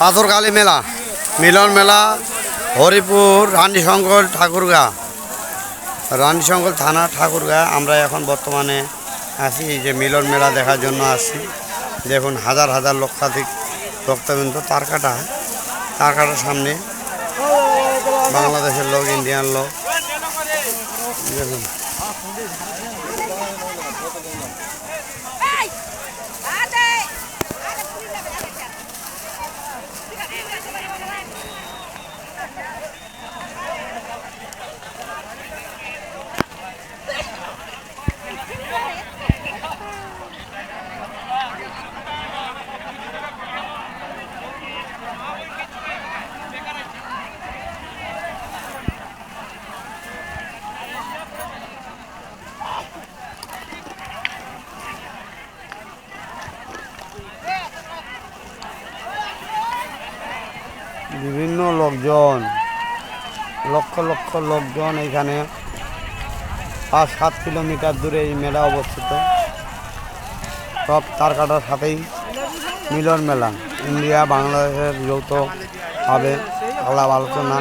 পাথরকালী মেলা, মিলন মেলা, হরিপুর, রানীশঙ্কর ঠাকুরগা। রানীশঙ্কর থানা ঠাকুরগা, আমরা এখন বর্তমানে এই যে মিলন মেলা দেখার জন্য আসছি। দেখুন, হাজার হাজার লক্ষাধিক ভক্তবৃন্দ, তার কাটা, তার কাটার সামনে বাংলাদেশের লোক, ইন্ডিয়ান লোক। দেখুন। বিভিন্ন লোকজন, লক্ষ লক্ষ লোকজন এখানে পাঁচ, সাত কিলোমিটার দূরে এই মেলা অবস্থিত। সব তার কাটার সাথেই মিলন মেলা। ইন্ডিয়া, বাংলাদেশের যৌথ হবে আলাপ আলোচনা।